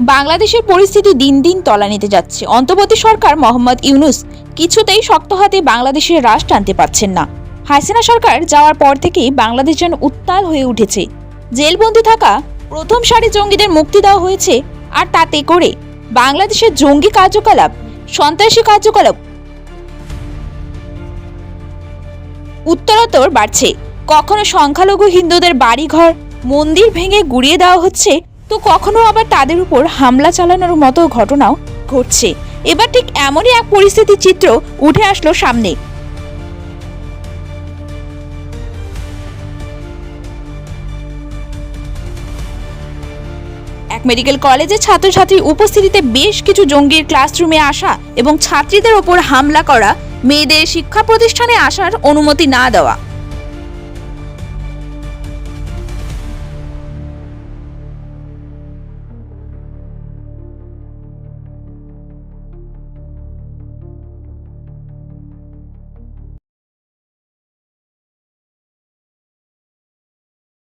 বাংলাদেশের পরিস্থিতি দিন দিন তলানিতে যাচ্ছে। অন্তর্বর্তী সরকার মোহাম্মদ ইউনুস কিছুতেই শক্ত হাতে বাংলাদেশের রাশ টানতে পারছেন না। হাসিনা সরকার যাওয়ার পর থেকেই বাংলাদেশ যেন উত্তাল হয়ে উঠেছে। জেলবন্দি থাকা প্রথম সারি জঙ্গিদের মুক্তি দেওয়া হয়েছে আর তাতে করে বাংলাদেশের জঙ্গি কার্যকলাপ, সন্ত্রাসী কার্যকলাপ উত্তরোত্তর বাড়ছে। কখনো সংখ্যালঘু হিন্দুদের বাড়িঘর, মন্দির ভেঙে গুড়িয়ে দেওয়া হচ্ছে তো কখনো আবার তাদের উপর হামলা চালানোর মতো ঘটনাও ঘটছে। এবার ঠিক এমনই এক পরিস্থিতির চিত্র উঠে আসলো সামনে। এক মেডিকেল কলেজে ছাত্রছাত্রীর উপস্থিতিতে বেশ কিছু জঙ্গির ক্লাসরুমে আসা এবং ছাত্রীদের ওপর হামলা করা মেয়েদের শিক্ষা প্রতিষ্ঠানে আসার অনুমতি না দেওয়া।